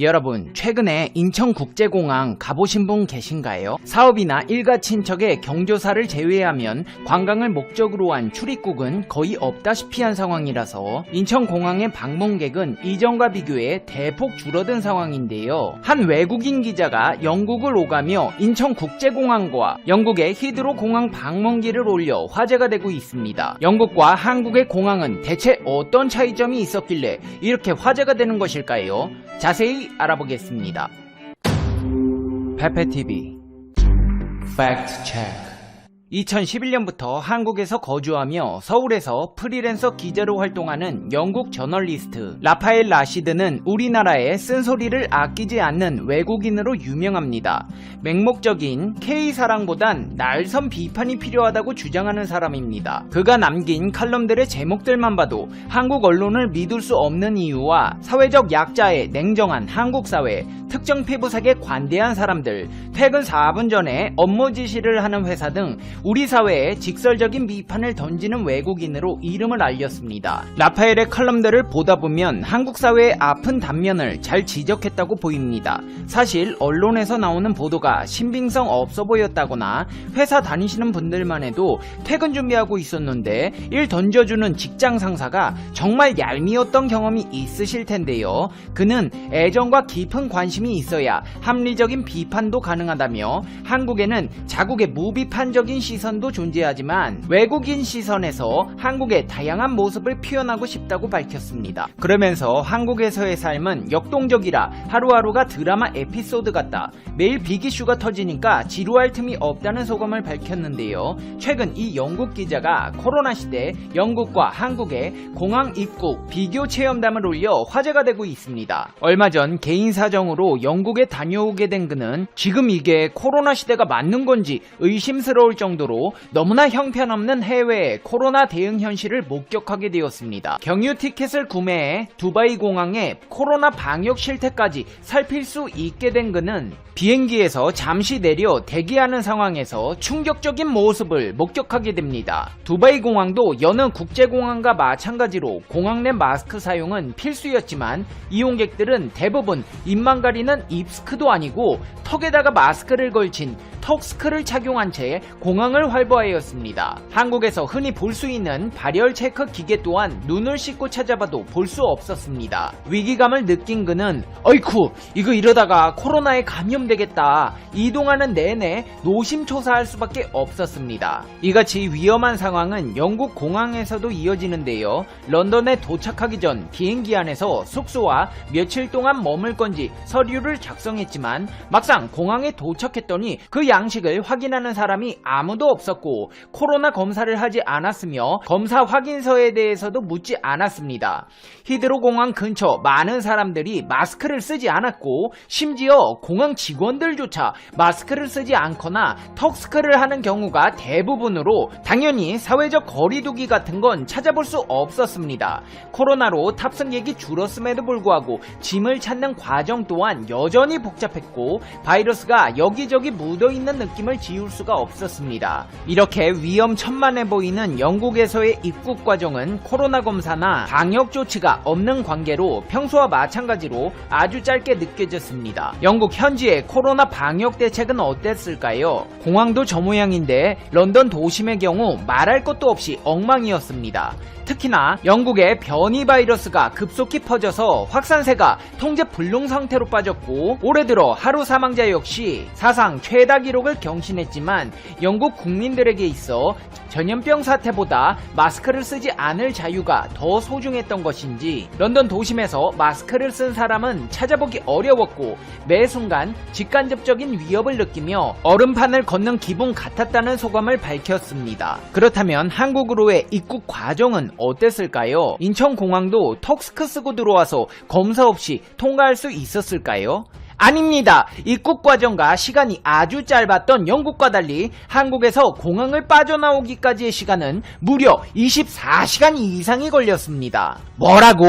여러분, 최근에 인천국제공항 가보신 분 계신가요? 사업이나 일가 친척의 경조사를 제외하면 관광을 목적으로 한 출입국은 거의 없다시피 한 상황이라서 인천공항의 방문객은 이전과 비교해 대폭 줄어든 상황인데요. 한 외국인 기자가 영국을 오가며 인천국제공항과 영국의 히드로 공항 방문기를 올려 화제가 되고 있습니다. 영국과 한국의 공항은 대체 어떤 차이점이 있었길래 이렇게 화제가 되는 것일까요? 자세히 알아보겠습니다. 페페TV 체크 2011년부터 한국에서 거주하며 서울에서 프리랜서 기자로 활동하는 영국 저널리스트 라파엘 라시드는 우리나라의 쓴소리를 아끼지 않는 외국인으로 유명합니다. 맹목적인 K사랑보단 날선 비판이 필요하다고 주장하는 사람입니다. 그가 남긴 칼럼들의 제목들만 봐도 한국 언론을 믿을 수 없는 이유와 사회적 약자의 냉정한 한국 사회, 특정 피부색에 관대한 사람들, 퇴근 4분 전에 업무 지시를 하는 회사 등 우리 사회에 직설적인 비판을 던지는 외국인으로 이름을 알렸습니다. 라파엘의 칼럼들을 보다 보면 한국 사회의 아픈 단면을 잘 지적했다고 보입니다. 사실 언론에서 나오는 보도가 신빙성 없어 보였다거나 회사 다니시는 분들만 해도 퇴근 준비하고 있었는데 일 던져주는 직장 상사가 정말 얄미웠던 경험이 있으실 텐데요. 그는 애정과 깊은 관심 이 있어야 합리적인 비판도 가능하다며 한국에는 자국의 무비판적인 시선도 존재하지만 외국인 시선에서 한국의 다양한 모습을 표현하고 싶다고 밝혔습니다. 그러면서 한국에서의 삶은 역동적이라 하루하루가 드라마 에피소드 같다. 매일 비기슈가 터지니까 지루할 틈이 없다는 소감을 밝혔는데요. 최근 이 영국 기자가 코로나 시대 영국과 한국의 공항 입국 비교 체험담을 올려 화제가 되고 있습니다. 얼마 전 개인 사정으로 영국에 다녀오게 된 그는 지금 이게 코로나 시대가 맞는 건지 의심스러울 정도로 너무나 형편없는 해외의 코로나 대응 현실을 목격하게 되었습니다. 경유 티켓을 구매해 두바이 공항에 코로나 방역 실태까지 살필 수 있게 된 그는 비행기에서 잠시 내려 대기하는 상황에서 충격적인 모습을 목격하게 됩니다. 두바이 공항도 여느 국제공항과 마찬가지로 공항 내 마스크 사용은 필수였지만 이용객들은 대부분 입만 가리는 입스크도 아니고 턱에다가 마스크를 걸친 턱스크를 착용한 채 공항을 활보하였습니다. 한국에서 흔히 볼 수 있는 발열 체크 기계 또한 눈을 씻고 찾아봐도 볼 수 없었습니다. 위기감을 느낀 그는 어이쿠 이거 이러다가 코로나에 감염 되겠다 이동하는 내내 노심초사할 수밖에 없었습니다. 이같이 위험한 상황은 영국 공항에서도 이어지는데요. 런던에 도착하기 전 비행기 안에서 숙소와 며칠 동안 머물 건지 서류를 작성했지만 막상 공항에 도착했더니 그 양식을 확인하는 사람이 아무도 없었고 코로나 검사를 하지 않았으며 검사 확인서에 대해서도 묻지 않았습니다. 히드로 공항 근처 많은 사람들이 마스크를 쓰지 않았고 심지어 공항 직원들조차 마스크를 쓰지 않거나 턱스크를 하는 경우가 대부분으로 당연히 사회적 거리두기 같은 건 찾아볼 수 없었습니다. 코로나로 탑승객이 줄었음에도 불구하고 짐을 찾는 과정 또한 여전히 복잡했고 바이러스가 여기저기 묻어 있는 느낌을 지울 수가 없었습니다. 이렇게 위험천만해 보이는 영국에서의 입국 과정은 코로나 검사나 방역 조치가 없는 관계로 평소와 마찬가지로 아주 짧게 느껴졌습니다. 영국 현지의 코로나 방역 대책은 어땠을까요? 공항도 저 모양인데 런던 도심의 경우 말할 것도 없이 엉망이었습니다. 특히나 영국의 변이 바이러스가 급속히 퍼져서 확산세가 통제 불능 상태로 빠졌고 올해 들어 하루 사망자 역시 사상 최다 기록을 경신했지만 영국 국민들에게 있어 전염병 사태보다 마스크를 쓰지 않을 자유가 더 소중했던 것인지 런던 도심에서 마스크를 쓴 사람은 찾아보기 어려웠고 매 순간 직간접적인 위협을 느끼며 얼음판을 걷는 기분 같았다는 소감을 밝혔습니다. 그렇다면 한국으로의 입국 과정은 어땠을까요? 인천공항도 턱스크 쓰고 들어와서 검사 없이 통과할 수 있었을까요? 아닙니다. 입국 과정과 시간이 아주 짧았던 영국과 달리 한국에서 공항을 빠져나오기까지의 시간은 무려 24시간 이상이 걸렸습니다. 뭐라고?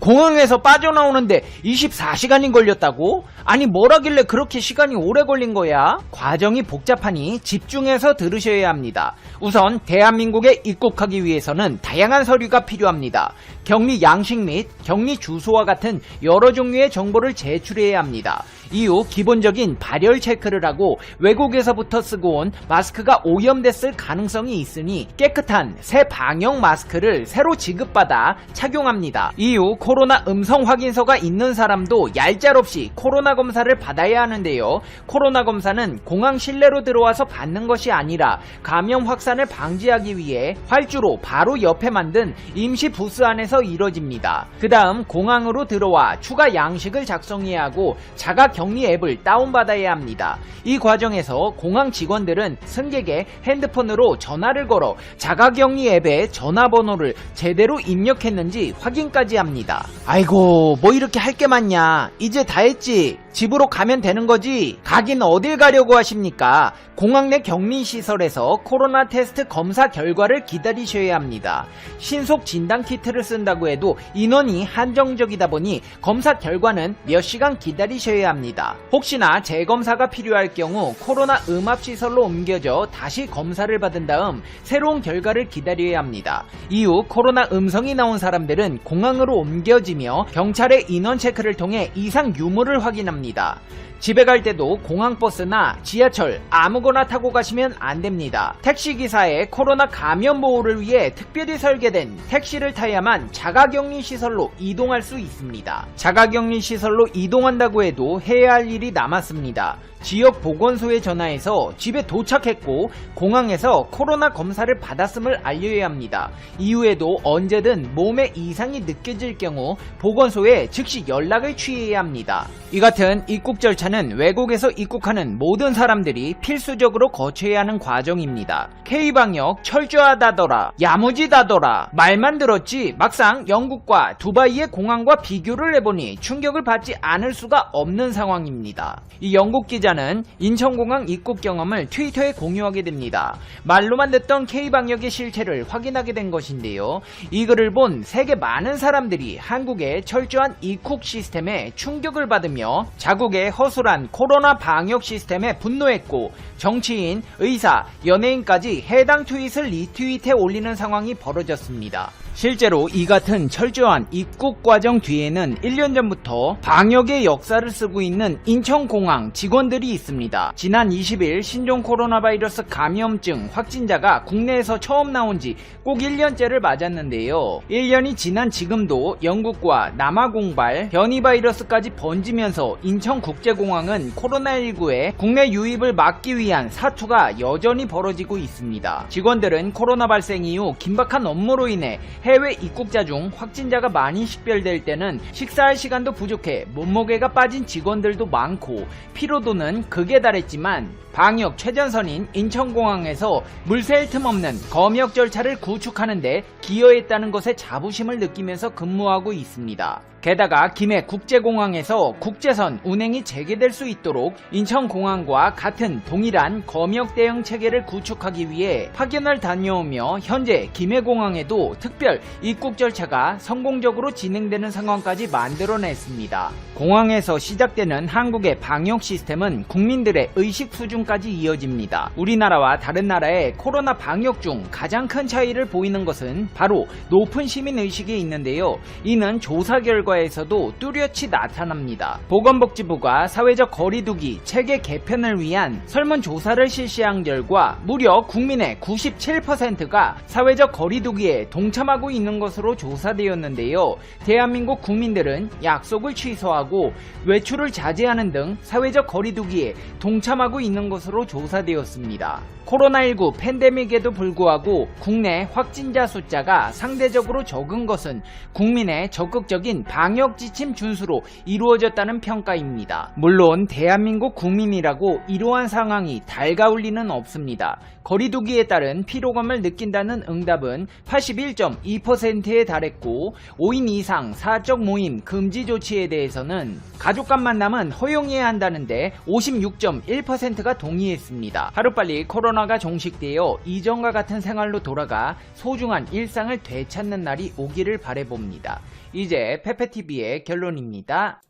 공항에서 빠져나오는데 24시간이 걸렸다고? 아니 뭐라길래 그렇게 시간이 오래 걸린 거야? 과정이 복잡하니 집중해서 들으셔야 합니다. 우선 대한민국에 입국하기 위해서는 다양한 서류가 필요합니다. 격리 양식 및 격리 주소와 같은 여러 종류의 정보를 제출해야 합니다. 이후 기본적인 발열 체크를 하고 외국에서부터 쓰고 온 마스크가 오염됐을 가능성이 있으니 깨끗한 새 방역 마스크를 새로 지급받아 착용합니다. 이후 코로나 음성 확인서가 있는 사람도 얄짤없이 코로나 검사를 받아야 하는데요. 코로나 검사는 공항 실내로 들어와서 받는 것이 아니라 감염 확산을 방지하기 위해 활주로 바로 옆에 만든 임시 부스 안에서 이뤄집니다. 그 다음 공항으로 들어와 추가 양식을 작성해야 하고 자가 격리 앱을 다운받아야 합니다. 이 과정에서 공항 직원들은 승객의 핸드폰으로 전화를 걸어 자가 격리 앱에 전화번호를 제대로 입력했는지 확인까지 합니다. 아이고 뭐 이렇게 할 게 많냐 이제 다 했지 집으로 가면 되는 거지 가긴 어딜 가려고 하십니까 공항 내 격리 시설에서 코로나 테스트 검사 결과를 기다리셔야 합니다. 신속 진단 키트를 쓴다고 해도 인원이 한정적이다 보니 검사 결과는 몇 시간 기다리셔야 합니다. 혹시나 재검사가 필요할 경우 코로나 음압 시설로 옮겨져 다시 검사를 받은 다음 새로운 결과를 기다려야 합니다. 이후 코로나 음성이 나온 사람들은 공항으로 옮겨지며 경찰의 인원 체크를 통해 이상 유무를 확인합니다. 집에 갈 때도 공항버스나 지하철 아무거나 타고 가시면 안 됩니다. 택시기사의 코로나 감염 보호를 위해 특별히 설계된 택시를 타야만 자가격리 시설로 이동할 수 있습니다. 자가격리 시설로 이동한다고 해도 해야 할 일이 남았습니다. 지역 보건소에 전화해서 집에 도착했고 공항에서 코로나 검사를 받았음을 알려야 합니다. 이후에도 언제든 몸에 이상이 느껴질 경우 보건소에 즉시 연락을 취해야 합니다. 이 같은 입국 절차 는 외국에서 입국하는 모든 사람들이 필수적으로 거쳐야 하는 과정입니다. K방역 철저하다더라, 야무지다더라, 말만 들었지 막상 영국과 두바이의 공항과 비교를 해보니 충격을 받지 않을 수가 없는 상황입니다. 이 영국 기자는 인천공항 입국 경험을 트위터에 공유하게 됩니다. 말로만 듣던 K방역의 실체를 확인하게 된 것인데요. 이 글을 본 세계 많은 사람들이 한국의 철저한 입국 시스템에 충격을 받으며 자국의 허 술한 코로나 방역 시스템에 분노했고 정치인, 의사, 연예인까지 해당 트윗을 리트윗해 올리는 상황이 벌어졌습니다. 실제로 이 같은 철저한 입국 과정 뒤에는 1년 전부터 방역의 역사를 쓰고 있는 인천공항 직원들이 있습니다. 지난 20일 신종 코로나 바이러스 감염증 확진자가 국내에서 처음 나온 지 꼭 1년째를 맞았는데요. 1년이 지난 지금도 영국과 남아 공발 변이 바이러스까지 번지면서 인천국제공항은 코로나19의 국내 유입을 막기 위한 사투가 여전히 벌어지고 있습니다. 직원들은 코로나 발생 이후 긴박한 업무로 인해 해외 입국자 중 확진자가 많이 식별될 때는 식사할 시간도 부족해 몸무게가 빠진 직원들도 많고 피로도는 극에 달했지만 방역 최전선인 인천공항에서 물샐 틈 없는 검역 절차를 구축하는데 기여했다는 것에 자부심을 느끼면서 근무하고 있습니다. 게다가 김해 국제공항에서 국제선 운행이 재개될 수 있도록 인천공항과 같은 동일한 검역 대응 체계를 구축하기 위해 파견을 다녀오며 현재 김해공항에도 특별 입국 절차가 성공적으로 진행되는 상황까지 만들어냈습니다. 공항에서 시작되는 한국의 방역 시스템은 국민들의 의식 수준까지 이어집니다. 우리나라와 다른 나라의 코로나 방역 중 가장 큰 차이를 보이는 것은 바로 높은 시민 의식이 있는데요. 이는 조사 결과에 서도 뚜렷이 나타납니다. 보건복지부가 사회적 거리두기 체계 개편을 위한 설문조사를 실시한 결과 무려 국민의 97%가 사회적 거리두기에 동참하고 있는 것으로 조사되었는데요. 대한민국 국민들은 약속을 취소하고 외출을 자제하는 등 사회적 거리두기에 동참하고 있는 것으로 조사되었습니다. 코로나19 팬데믹에도 불구하고 국내 확진자 숫자가 상대적으로 적은 것은 국민의 적극적인 방역 지침 준수로 이루어졌다는 평가입니다. 물론 대한민국 국민이라고 이러한 상황이 달가울 리는 없습니다. 거리두기에 따른 피로감을 느낀다는 응답은 81.2%에 달했고 5인 이상 사적 모임 금지 조치에 대해서는 가족 간 만남은 허용해야 한다는데 56.1%가 동의했습니다. 하루빨리 코로나가 종식되어 이전과 같은 생활로 돌아가 소중한 일상을 되찾는 날이 오기를 바래봅니다. 이제 페페TV의 결론입니다.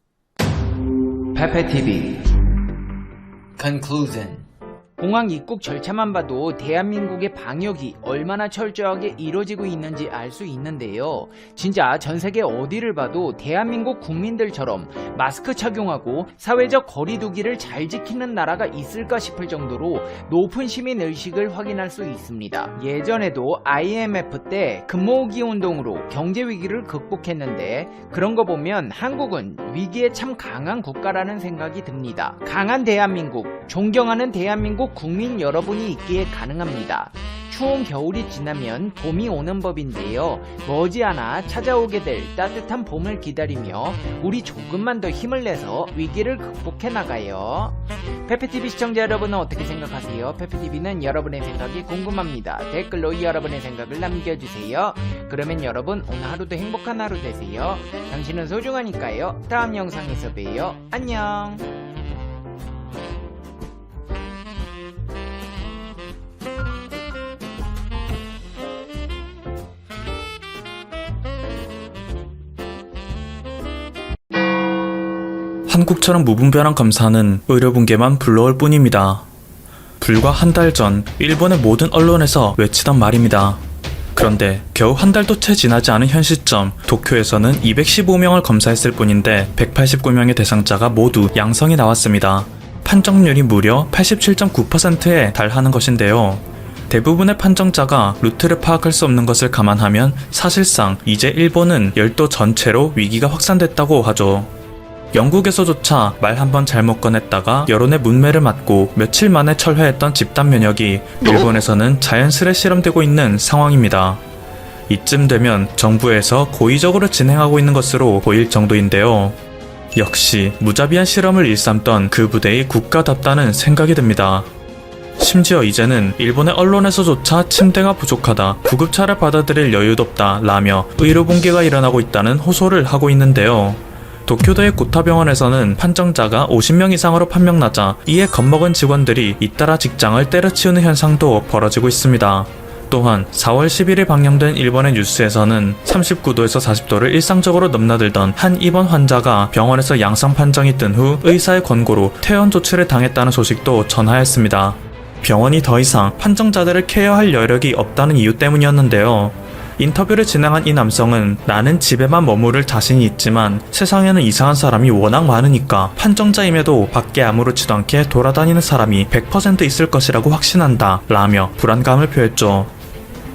페페TV Conclusion 공항 입국 절차만 봐도 대한민국의 방역이 얼마나 철저하게 이루어지고 있는지 알 수 있는데요. 진짜 전 세계 어디를 봐도 대한민국 국민들처럼 마스크 착용하고 사회적 거리두기를 잘 지키는 나라가 있을까 싶을 정도로 높은 시민 의식을 확인할 수 있습니다. 예전에도 IMF 때 금모으기 운동으로 경제 위기를 극복했는데 그런 거 보면 한국은 위기에 참 강한 국가라는 생각이 듭니다. 강한 대한민국, 존경하는 대한민국 국민 여러분이 있기에 가능합니다. 추운 겨울이 지나면 봄이 오는 법인데요. 머지않아 찾아오게 될 따뜻한 봄을 기다리며 우리 조금만 더 힘을 내서 위기를 극복해 나가요. 페페TV 시청자 여러분은 어떻게 생각하세요? 페페TV는 여러분의 생각이 궁금합니다. 댓글로 여러분의 생각을 남겨주세요. 그러면 여러분 오늘 하루도 행복한 하루 되세요. 당신은 소중하니까요. 다음 영상에서 봬요. 안녕. 한국처럼 무분별한 검사는 의료분계만 불러올 뿐입니다. 불과 한 달 전 일본의 모든 언론에서 외치던 말입니다. 그런데 겨우 한 달도 채 지나지 않은 현 시점 도쿄에서는 215명을 검사했을 뿐인데 189명의 대상자가 모두 양성이 나왔습니다. 판정률이 무려 87.9%에 달하는 것인데요. 대부분의 판정자가 루트를 파악할 수 없는 것을 감안하면 사실상 이제 일본은 열도 전체로 위기가 확산됐다고 하죠. 영국에서조차 말 한 번 잘못 꺼냈다가 여론의 문매를 맞고 며칠 만에 철회했던 집단 면역이 일본에서는 자연스레 실험되고 있는 상황입니다. 이쯤 되면 정부에서 고의적으로 진행하고 있는 것으로 보일 정도인데요. 역시 무자비한 실험을 일삼던 그 부대의 국가답다는 생각이 듭니다. 심지어 이제는 일본의 언론에서조차 침대가 부족하다, 구급차를 받아들일 여유도 없다 라며 의료 붕괴가 일어나고 있다는 호소를 하고 있는데요. 도쿄도의 고타병원에서는 판정자가 50명 이상으로 판명나자 이에 겁먹은 직원들이 잇따라 직장을 때려치우는 현상도 벌어지고 있습니다. 또한 4월 11일 방영된 일본의 뉴스에서는 39도에서 40도를 일상적으로 넘나들던 한 입원 환자가 병원에서 양성 판정이 뜬 후 의사의 권고로 퇴원 조치를 당했다는 소식도 전하였습니다. 병원이 더 이상 판정자들을 케어할 여력이 없다는 이유 때문이었는데요. 인터뷰를 진행한 이 남성은 나는 집에만 머무를 자신이 있지만 세상에는 이상한 사람이 워낙 많으니까 판정자임에도 밖에 아무렇지도 않게 돌아다니는 사람이 100% 있을 것이라고 확신한다 라며 불안감을 표했죠.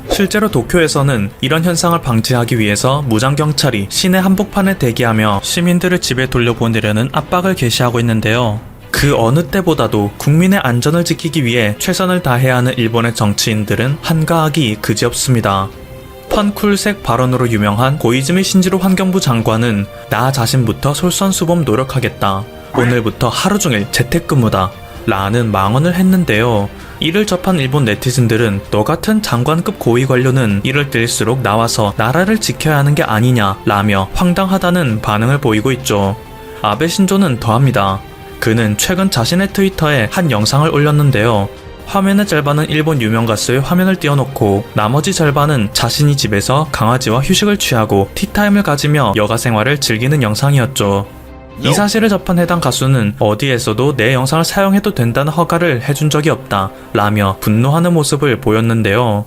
실제로 도쿄에서는 이런 현상을 방지하기 위해서 무장경찰이 시내 한복판에 대기하며 시민들을 집에 돌려보내려는 압박을 개시하고 있는데요. 그 어느 때보다도 국민의 안전을 지키기 위해 최선을 다해야 하는 일본의 정치인들은 한가하기 그지없습니다. 펀쿨색 발언으로 유명한 고이즈미 신지로 환경부 장관은 나 자신부터 솔선수범 노력하겠다. 오늘부터 하루 종일 재택근무다. 라는 망언을 했는데요. 이를 접한 일본 네티즌들은 너 같은 장관급 고위 관료는 이럴 때일수록 나와서 나라를 지켜야 하는 게 아니냐 라며 황당하다는 반응을 보이고 있죠. 아베 신조는 더합니다. 그는 최근 자신의 트위터에 한 영상을 올렸는데요. 화면의 절반은 일본 유명 가수의 화면을 띄워놓고 나머지 절반은 자신이 집에서 강아지와 휴식을 취하고 티타임을 가지며 여가 생활을 즐기는 영상이었죠. 이 사실을 접한 해당 가수는 어디에서도 내 영상을 사용해도 된다는 허가를 해준 적이 없다 라며 분노하는 모습을 보였는데요.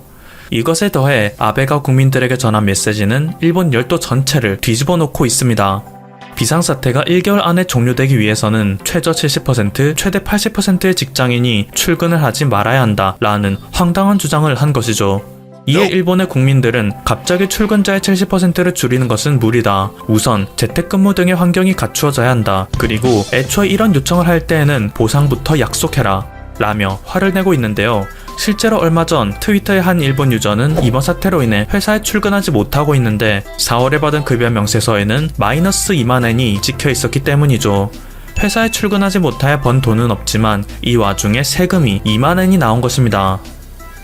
이것에 더해 아베가 국민들에게 전한 메시지는 일본 열도 전체를 뒤집어 놓고 있습니다. 비상사태가 1개월 안에 종료되기 위해서는 최저 70%, 최대 80%의 직장인이 출근을 하지 말아야 한다 라는 황당한 주장을 한 것이죠. 이에 일본의 국민들은 갑자기 출근자의 70%를 줄이는 것은 무리다. 우선 재택근무 등의 환경이 갖추어져야 한다. 그리고 애초에 이런 요청을 할 때에는 보상부터 약속해라. 라며 화를 내고 있는데요. 실제로 얼마 전 트위터의 한 일본 유저는 이번 사태로 인해 회사에 출근하지 못하고 있는데 4월에 받은 급여 명세서에는 마이너스 2만엔이 찍혀 있었기 때문이죠. 회사에 출근하지 못하여 번 돈은 없지만 이 와중에 세금이 2만엔이 나온 것입니다.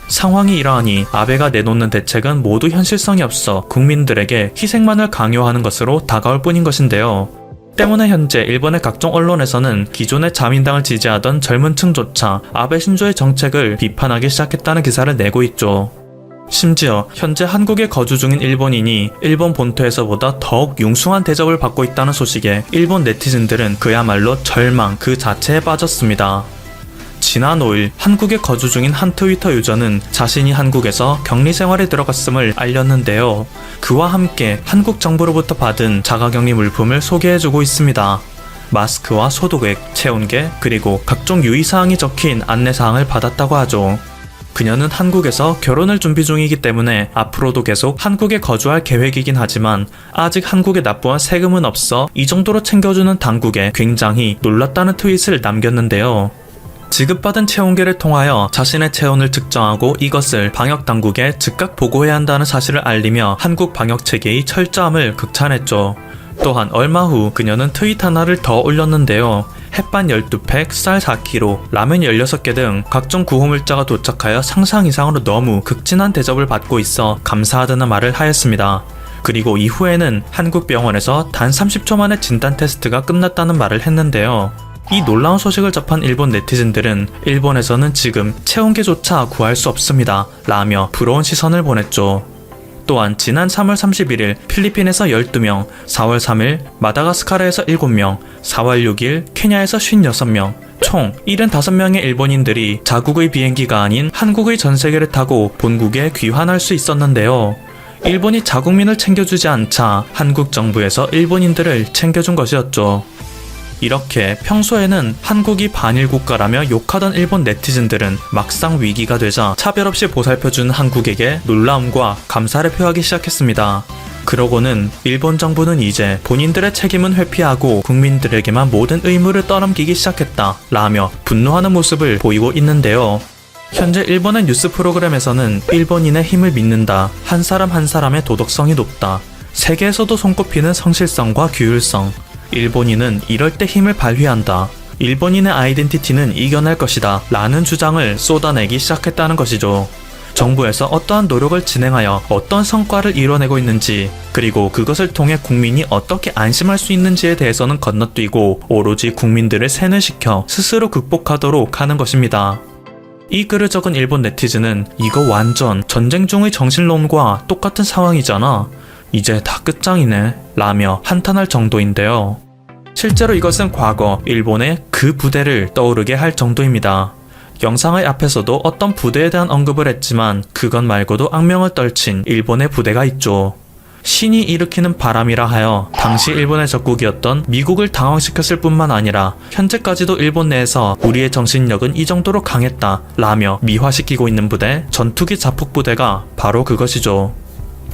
상황이 이러하니 아베가 내놓는 대책은 모두 현실성이 없어 국민들에게 희생만을 강요하는 것으로 다가올 뿐인 것인데요. 때문에 현재 일본의 각종 언론에서는 기존의 자민당을 지지하던 젊은 층조차 아베 신조의 정책을 비판하기 시작했다는 기사를 내고 있죠. 심지어 현재 한국에 거주 중인 일본인이 일본 본토에서보다 더욱 융숭한 대접을 받고 있다는 소식에 일본 네티즌들은 그야말로 절망 그 자체에 빠졌습니다. 지난 5일 한국에 거주 중인 한 트위터 유저는 자신이 한국에서 격리 생활에 들어갔음을 알렸는데요. 그와 함께 한국 정부로부터 받은 자가격리 물품을 소개해주고 있습니다. 마스크와 소독액, 체온계, 그리고 각종 유의사항이 적힌 안내사항을 받았다고 하죠. 그녀는 한국에서 결혼을 준비 중이기 때문에 앞으로도 계속 한국에 거주할 계획이긴 하지만 아직 한국에 납부한 세금은 없어 이 정도로 챙겨주는 당국에 굉장히 놀랐다는 트윗을 남겼는데요. 지급받은 체온계를 통하여 자신의 체온을 측정하고 이것을 방역 당국에 즉각 보고해야 한다는 사실을 알리며 한국 방역 체계의 철저함을 극찬했죠. 또한 얼마 후 그녀는 트윗 하나를 더 올렸는데요. 햇반 12팩, 쌀 4kg, 라면 16개 등 각종 구호물자가 도착하여 상상 이상으로 너무 극진한 대접을 받고 있어 감사하다는 말을 하였습니다. 그리고 이후에는 한국 병원에서 단 30초 만에 진단 테스트가 끝났다는 말을 했는데요. 이 놀라운 소식을 접한 일본 네티즌들은 일본에서는 지금 체온계조차 구할 수 없습니다. 라며 부러운 시선을 보냈죠. 또한 지난 3월 31일 필리핀에서 12명, 4월 3일 마다가스카르에서 7명, 4월 6일 케냐에서 56명, 총 75명의 일본인들이 자국의 비행기가 아닌 한국의 전 세계를 타고 본국에 귀환할 수 있었는데요. 일본이 자국민을 챙겨주지 않자 한국 정부에서 일본인들을 챙겨준 것이었죠. 이렇게 평소에는 한국이 반일 국가라며 욕하던 일본 네티즌들은 막상 위기가 되자 차별 없이 보살펴주는 한국에게 놀라움과 감사를 표하기 시작했습니다. 그러고는 일본 정부는 이제 본인들의 책임은 회피하고 국민들에게만 모든 의무를 떠넘기기 시작했다 라며 분노하는 모습을 보이고 있는데요. 현재 일본의 뉴스 프로그램에서는 일본인의 힘을 믿는다. 한 사람 한 사람의 도덕성이 높다. 세계에서도 손꼽히는 성실성과 규율성. 일본인은 이럴 때 힘을 발휘한다. 일본인의 아이덴티티는 이겨낼 것이다. 라는 주장을 쏟아내기 시작했다는 것이죠. 정부에서 어떠한 노력을 진행하여 어떤 성과를 이뤄내고 있는지, 그리고 그것을 통해 국민이 어떻게 안심할 수 있는지에 대해서는 건너뛰고 오로지 국민들을 세뇌시켜 스스로 극복하도록 하는 것입니다. 이 글을 적은 일본 네티즌은 이거 완전 전쟁 중의 정신론과 똑같은 상황이잖아. 이제 다 끝장이네. 라며 한탄할 정도인데요. 실제로 이것은 과거 일본의 그 부대를 떠오르게 할 정도입니다. 영상의 앞에서도 어떤 부대에 대한 언급을 했지만 그것 말고도 악명을 떨친 일본의 부대가 있죠. 신이 일으키는 바람이라 하여 당시 일본의 적국이었던 미국을 당황시켰을 뿐만 아니라 현재까지도 일본 내에서 우리의 정신력은 이 정도로 강했다 라며 미화시키고 있는 부대 전투기 자폭 부대가 바로 그것이죠.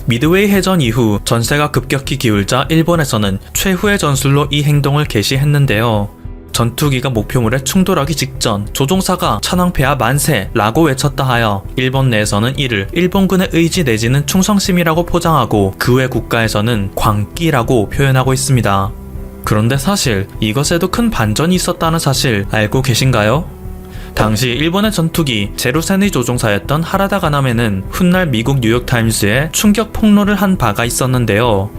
미드웨이 해전 이후 전세가 급격히 기울자 일본에서는 최후의 전술로 이 행동을 개시했는데요. 전투기가 목표물에 충돌하기 직전 조종사가 천황폐하 만세라고 외쳤다 하여 일본 내에서는 이를 일본군의 의지 내지는 충성심이라고 포장하고 그 외 국가에서는 광기라고 표현하고 있습니다. 그런데 사실 이것에도 큰 반전이 있었다는 사실 알고 계신가요? 당시 일본의 전투기 제루센의 조종사였던 하라다 가나메는 훗날 미국 뉴욕타임스에 충격 폭로를 한 바가 있었는데요.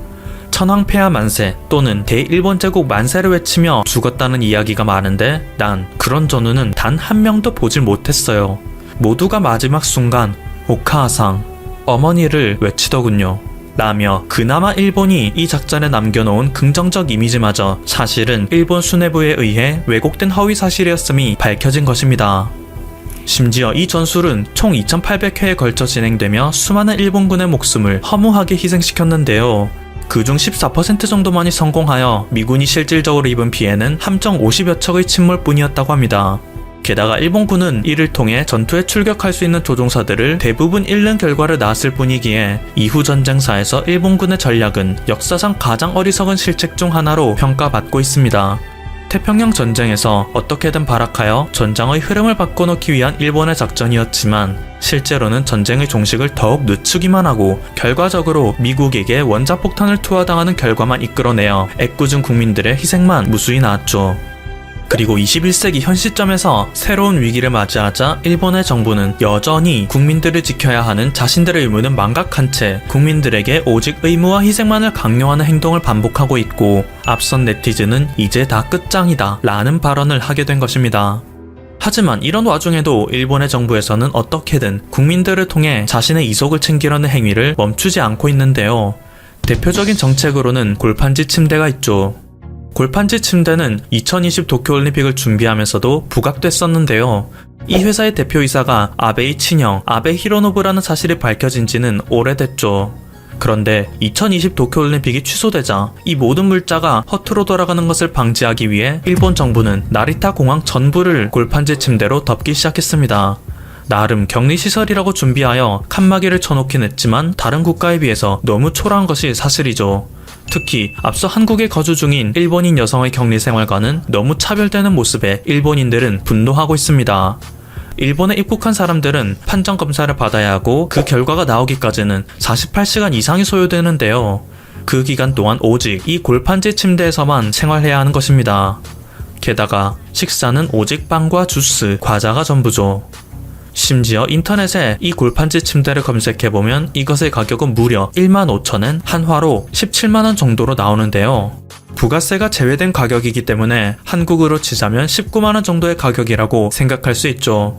천황폐하 만세 또는 대일본 제국 만세를 외치며 죽었다는 이야기가 많은데 난 그런 전우는 단 한 명도 보질 못했어요. 모두가 마지막 순간 오카하상 어머니를 외치더군요. 라며 그나마 일본이 이 작전에 남겨놓은 긍정적 이미지마저 사실은 일본 수뇌부에 의해 왜곡된 허위 사실이었음이 밝혀진 것입니다. 심지어 이 전술은 총 2,800회에 걸쳐 진행되며 수많은 일본군의 목숨을 허무하게 희생시켰는데요. 그중 14% 정도만이 성공하여 미군이 실질적으로 입은 피해는 함정 50여 척의 침몰뿐이었다고 합니다. 게다가 일본군은 이를 통해 전투에 출격할 수 있는 조종사들을 대부분 잃는 결과를 낳았을 뿐이기에 이후 전쟁사에서 일본군의 전략은 역사상 가장 어리석은 실책 중 하나로 평가받고 있습니다. 태평양 전쟁에서 어떻게든 발악하여 전장의 흐름을 바꿔놓기 위한 일본의 작전이었지만 실제로는 전쟁의 종식을 더욱 늦추기만 하고 결과적으로 미국에게 원자폭탄을 투하당하는 결과만 이끌어내어 애꿎은 국민들의 희생만 무수히 나왔죠. 그리고 21세기 현 시점에서 새로운 위기를 맞이하자 일본의 정부는 여전히 국민들을 지켜야 하는 자신들의 의무는 망각한 채 국민들에게 오직 의무와 희생만을 강요하는 행동을 반복하고 있고 앞선 네티즌은 이제 다 끝장이다 라는 발언을 하게 된 것입니다. 하지만 이런 와중에도 일본의 정부에서는 어떻게든 국민들을 통해 자신의 이속을 챙기려는 행위를 멈추지 않고 있는데요. 대표적인 정책으로는 골판지 침대가 있죠. 골판지 침대는 2020 도쿄올림픽을 준비하면서도 부각됐었는데요. 이 회사의 대표이사가 아베의 친형 아베 히로노부라는 사실이 밝혀진 지는 오래됐죠. 그런데 2020 도쿄올림픽이 취소되자 이 모든 물자가 허투루 돌아가는 것을 방지하기 위해 일본 정부는 나리타 공항 전부를 골판지 침대로 덮기 시작했습니다. 나름 격리시설이라고 준비하여 칸막이를 쳐놓긴 했지만 다른 국가에 비해서 너무 초라한 것이 사실이죠. 특히 앞서 한국에 거주 중인 일본인 여성의 격리 생활과는 너무 차별되는 모습에 일본인들은 분노하고 있습니다. 일본에 입국한 사람들은 판정 검사를 받아야 하고 그 결과가 나오기까지는 48시간 이상이 소요되는데요. 그 기간 동안 오직 이 골판지 침대에서만 생활해야 하는 것입니다. 게다가 식사는 오직 빵과 주스, 과자가 전부죠. 심지어 인터넷에 이 골판지 침대를 검색해보면 이것의 가격은 무려 15,000엔 한화로 17만원 정도로 나오는데요. 부가세가 제외된 가격이기 때문에 한국으로 치자면 19만원 정도의 가격이라고 생각할 수 있죠.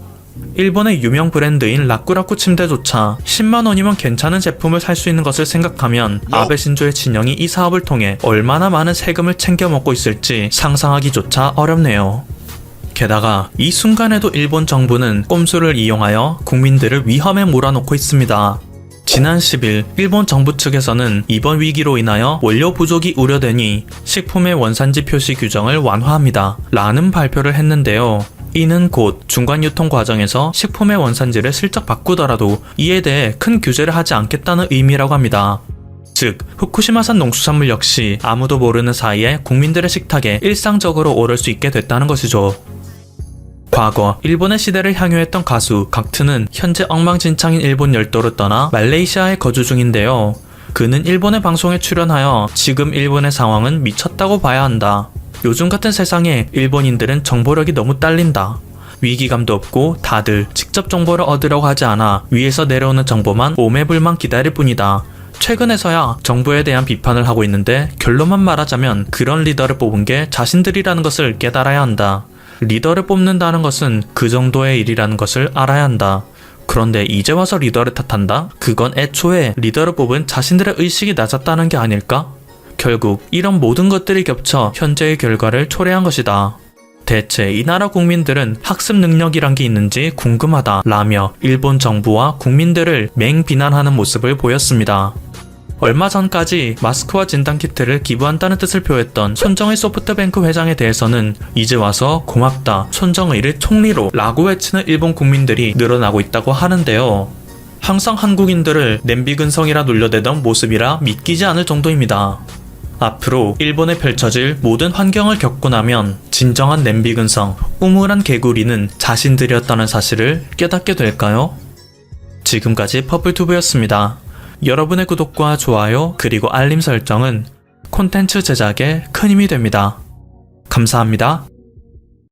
일본의 유명 브랜드인 라꾸라꾸 침대조차 10만원이면 괜찮은 제품을 살 수 있는 것을 생각하면 아베 신조의 진영이 이 사업을 통해 얼마나 많은 세금을 챙겨 먹고 있을지 상상하기조차 어렵네요. 게다가 이 순간에도 일본 정부는 꼼수를 이용하여 국민들을 위험에 몰아넣고 있습니다. 지난 10일 일본 정부 측에서는 이번 위기로 인하여 원료 부족이 우려되니 식품의 원산지 표시 규정을 완화합니다. 라는 발표를 했는데요. 이는 곧 중간 유통 과정에서 식품의 원산지를 슬쩍 바꾸더라도 이에 대해 큰 규제를 하지 않겠다는 의미라고 합니다. 즉, 후쿠시마산 농수산물 역시 아무도 모르는 사이에 국민들의 식탁에 일상적으로 오를 수 있게 됐다는 것이죠. 과거 일본의 시대를 향유했던 가수 각트는 현재 엉망진창인 일본 열도를 떠나 말레이시아에 거주 중인데요. 그는 일본의 방송에 출연하여 지금 일본의 상황은 미쳤다고 봐야 한다. 요즘 같은 세상에 일본인들은 정보력이 너무 딸린다. 위기감도 없고 다들 직접 정보를 얻으려고 하지 않아 위에서 내려오는 정보만 오매불만 기다릴 뿐이다. 최근에서야 정부에 대한 비판을 하고 있는데 결론만 말하자면 그런 리더를 뽑은 게 자신들이라는 것을 깨달아야 한다. 리더를 뽑는다는 것은 그 정도의 일이라는 것을 알아야 한다. 그런데 이제 와서 리더를 탓한다? 그건 애초에 리더를 뽑은 자신들의 의식이 낮았다는 게 아닐까? 결국 이런 모든 것들이 겹쳐 현재의 결과를 초래한 것이다. 대체 이 나라 국민들은 학습 능력이란 게 있는지 궁금하다 라며 일본 정부와 국민들을 맹비난하는 모습을 보였습니다. 얼마 전까지 마스크와 진단키트를 기부한다는 뜻을 표했던 손정의 소프트뱅크 회장에 대해서는 이제 와서 고맙다, 손정의를 총리로 라고 외치는 일본 국민들이 늘어나고 있다고 하는데요. 항상 한국인들을 냄비 근성이라 놀려대던 모습이라 믿기지 않을 정도입니다. 앞으로 일본에 펼쳐질 모든 환경을 겪고 나면 진정한 냄비 근성, 우물한 개구리는 자신들이었다는 사실을 깨닫게 될까요? 지금까지 퍼플투브였습니다. 여러분의 구독과 좋아요 그리고 알림 설정은 콘텐츠 제작에 큰 힘이 됩니다. 감사합니다.